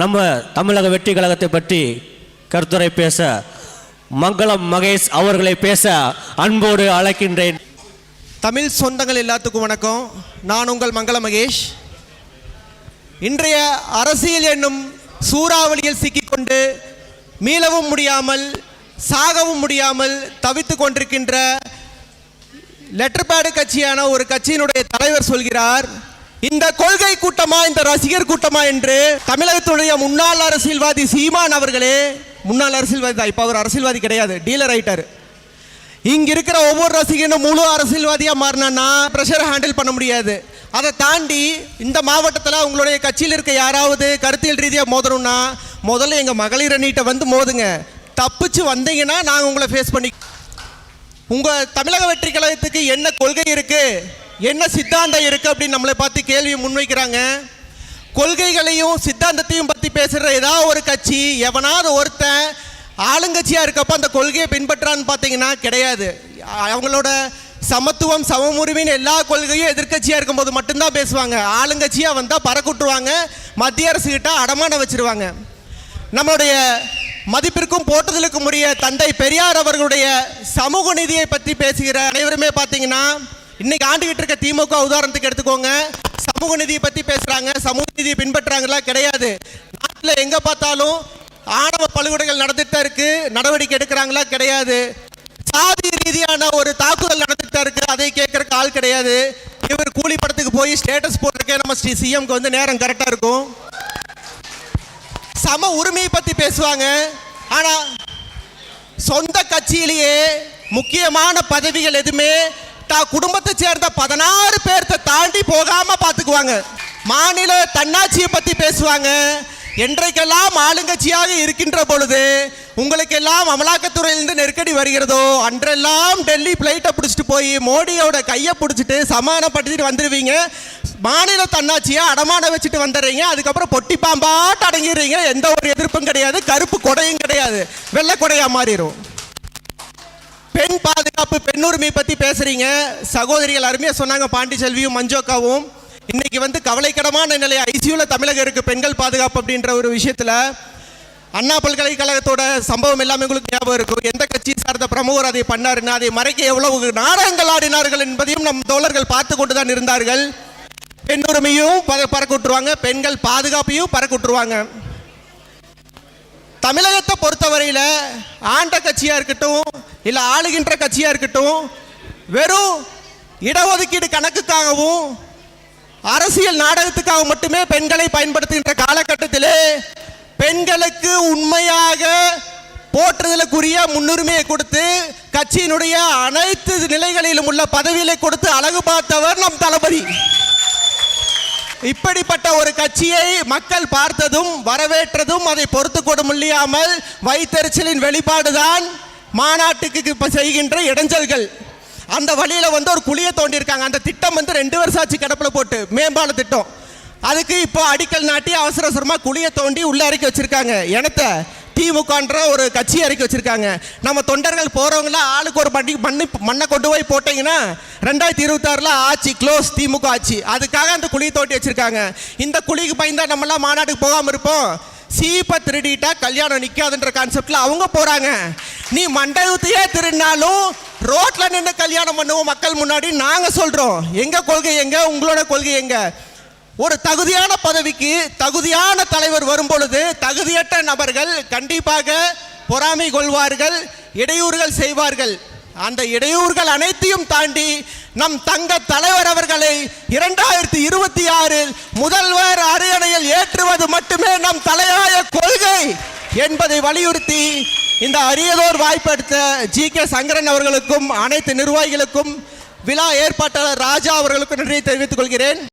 நம்ம தமிழக வெற்றி கழகத்தை பற்றி கருத்துரை பேச மங்களம் மகேஷ் அவர்களை பேச அன்போடு அழைக்கின்றேன். தமிழ் சொந்தங்கள் எல்லாத்துக்கும் வணக்கம். நான் உங்கள் மங்கள மகேஷ். இன்றைய அரசியல் என்னும் சூறாவளியில் சிக்கிக்கொண்டு மீளவும் முடியாமல் சாகவும் முடியாமல் தவித்து கொண்டிருக்கின்ற லெட்டர் பேடு கட்சியான ஒரு கட்சியினுடைய தலைவர் சொல்கிறார். இந்த கொள்கை கூட்டமா இந்த ரசிகர் கூட்டமா என்று தமிழகத்துடைய முன்னாள் அரசியல்வாதி சீமான் அவர்களே முன்னாள் அரசியல்வாதி தான் இப்போ அவர் அரசியல்வாதி கிடையாது டீலர் ஆயிட்டார். இங்க இருக்கிற ஒவ்வொரு ரசிகனும் முழு அரசியல்வாதியா மாறினா ப்ரெஷரை ஹேண்டில் பண்ண முடியாது. அதை தாண்டி இந்த மாவட்டத்தில் உங்களுடைய கட்சியில் இருக்க யாராவது கருத்தியல் ரீதியாக மோதணும்னா முதல்ல எங்கள் மகளிர் அணிகிட்ட வந்து மோதுங்க. தப்பிச்சு வந்தீங்கன்னா நாங்கள் உங்களை ஃபேஸ் பண்ணி உங்கள் தமிழக வெற்றி கழகத்துக்கு என்ன கொள்கை இருக்குது என்ன சித்தாந்தம் இருக்கு அப்படின்னு நம்மளை பார்த்து கேள்வி முன்வைக்கிறாங்க. கொள்கைகளையும் சித்தாந்தத்தையும் பற்றி பேசுகிற ஏதாவது ஒரு கட்சி எவனாவது ஒருத்தன் ஆளுங்கட்சியாக இருக்கப்ப அந்த கொள்கையை பின்பற்றான்னு பார்த்தீங்கன்னா கிடையாது. அவங்களோட சமத்துவம் சமமுரிமைன்னு எல்லா கொள்கையும் எதிர்க்கட்சியாக இருக்கும்போது மட்டும்தான் பேசுவாங்க. ஆளுங்கட்சியாக வந்தால் பறக்குட்டுருவாங்க மத்திய அரசுக்கிட்ட அடமான அடமானம் நம்மளுடைய மதிப்பிற்கும் போற்றுதலுக்கும் உரிய தந்தை பெரியார் அவர்களுடைய சமூக நிதியை பற்றி பேசுகிற அனைவருமே பார்த்தீங்கன்னா இன்னைக்கு ஆண்டுகிட்டு இருக்க திமுக உதாரணத்துக்கு எடுத்துக்கோங்க. சமூக நிதியை பற்றி பேசுகிறாங்க சமூக நிதியை பின்பற்றுறாங்களா கிடையாது. நாட்டில் எங்கே பார்த்தாலும் ஆணவ பழுகுடைகள் நடந்துட்டு இருக்கு நடவடிக்கை எடுக்கிறாங்களா கிடையாது. சாதி ரீதியான ஒரு தாக்குதல் நடந்துட்டு இருக்கு அதை கேட்கறக்கு ஆள் கிடையாது. இவர் கூலி படத்துக்கு போய் ஸ்டேட்டஸ் போட்டிருக்கே நம்ம ஸ்ரீ சிஎம்க்கு வந்து நேரம் கரெக்டாக இருக்கும். சம உரிமையை பத்தி பேசுவாங்க. ஆனா சொந்த கட்சியிலேயே முக்கியமான பதவிகள் எதுவுமே தான் குடும்பத்தை சேர்ந்த பதினாறு பேர்த்த தாண்டி போகாம பார்த்துக்குவாங்க மாநில தன்னாட்சியை பத்தி பேசுவாங்க. என்றைக்கெல்லாம் ஆளுங்கட்சியாக இருக்கின்ற பொழுது உங்களுக்கெல்லாம் அமலாக்கத்துறையிலிருந்து நெருக்கடி வருகிறதோ அன்றெல்லாம் டெல்லி பிளைட்டை பிடிச்சிட்டு போய் மோடியோட கையை பிடிச்சிட்டு சமாதானப்படுத்திட்டு வந்துடுவீங்க மாநில தன்னாட்சியை அடமானம் வச்சுட்டு வந்துடுறீங்க. அதுக்கப்புறம் பொட்டி பாம்பாட்டு அடங்கிடுறீங்க. எந்த ஒரு எதிர்ப்பும் கிடையாது. கருப்பு கொடையும் கிடையாது. வெள்ளை கொடையாக மாறிடும் பெண் பாதுகாப்பு பெண்ணுரிமை பத்தி பேசுறீங்க. சகோதரிகள் அருமையா சொன்னாங்க பாண்டி செல்வியும் மஞ்சோக்காவும். இன்னைக்கு வந்து கவலைக்கிடமான நிலை ஐசியூல தமிழகம் இருக்கு பெண்கள் பாதுகாப்பு அப்படின்ற ஒரு விஷயத்துல. அண்ணா பல்கலைக்கழகத்தோட சம்பவம் எல்லாமே உங்களுக்கு ஞாபகம் இருக்கும். எந்த கட்சி சார்ந்த பிரமுகர் அதை பண்ணாருன்னு அதை மறைக்க எவ்வளவு நாடகங்கள் ஆடினார்கள் என்பதையும் நம் தோழர்கள் பார்த்து கொண்டு தான் இருந்தார்கள். பெண்ணுரிமையும் பற- பறக்க விட்டுருவாங்க பெண்கள் பாதுகாப்பையும் பறக்க விட்டுருவாங்க தமிழகத்தை பொறுத்தவரையில் ஆண்ட கட்சியாக இருக்கட்டும் இல்லை ஆளுகின்ற கட்சியாக இருக்கட்டும் வெறும் இடஒதுக்கீடு கணக்குக்காகவும் அரசியல் நாடகத்துக்காக மட்டுமே பெண்களை பயன்படுத்துகின்ற காலகட்டத்திலே பெண்களுக்கு உண்மையாக போற்றுதலுக்குரிய முன்னுரிமையை கொடுத்து கட்சியினுடைய அனைத்து நிலைகளிலும் உள்ள பதவிகளை கொடுத்து அழகு பார்த்தவர் நம் தளபதி. இப்படிப்பட்ட ஒரு கட்சியை மக்கள் பார்த்ததும் வரவேற்றதும் அதை பொறுத்து கொடு முடியாமல் வைத்தறிச்சலின் வெளிப்பாடுதான் மாநாட்டுக்கு இப்போ செய்கின்ற இடைஞ்சல்கள். அந்த வழியில் வந்து ஒரு குழியை தோண்டியிருக்காங்க. அந்த திட்டம் வந்து ரெண்டு வருஷம் ஆச்சு கிடப்பில் போட்டு. மேம்பால திட்டம். அதுக்கு இப்போ அடிக்கல் நாட்டி அவசர அவசரமாக குழியை தோண்டி உள்ளே இறக்கி வச்சுருக்காங்க. இனத்தை திமுகன்ற ஒரு கட்சி இறக்கி வச்சுருக்காங்க. நம்ம தொண்டர்கள் போகிறவங்களாம் ஆளுக்கு ஒரு மண்ணி மண்ணு மண்ணை கொண்டு போய் போட்டீங்கன்னா ரெண்டாயிரத்தி இருபத்தாறில் ஆட்சி க்ளோஸ் திமுக ஆட்சி. அதுக்காக அந்த குழி தோண்டி வச்சுருக்காங்க. இந்த குழிக்கு பயந்தால் நம்மளாம் மாநாட்டுக்கு போகாமல் இருப்போம். சீப்பை திருடிட்டா கல்யாணம் நிற்காதுன்ற கான்செப்டில் அவங்க போகிறாங்க நீ மண்டபத்தையே திருடினாலும் ரோட்ல நின்று கல்யாணம் பண்ணுவோம் மக்கள் முன்னாடி நாங்க சொல்றோம். எங்க கொள்கை எங்க? உங்களோட கொள்கை எங்க? ஒரு தகுதியான பதவிக்கு தகுதியான தலைவர் வரும் பொழுது தகுதியற்ற நபர்கள் கண்டிப்பாக பொறாமை கொள்வார்கள் இடையூறுகள் செய்வார்கள். அந்த இடையூறுகள் அனைத்தையும் தாண்டி நம் தங்க தலைவர் அவர்களை இரண்டாயிரத்தி இருபத்தி ஆறில் முதல்வர் அரியணையில் ஏற்றுவது மட்டுமே நம் தலையாய கொள்கை என்பதை வலியுறுத்தி இந்த அரியதோர் வாய்ப்பெடுத்த ஜி கே சங்கரன் அவர்களுக்கும் அனைத்து நிர்வாகிகளுக்கும் விழா ஏற்பாட்டாளர் ராஜா அவர்களுக்கும் நன்றியை தெரிவித்துக் கொள்கிறேன்.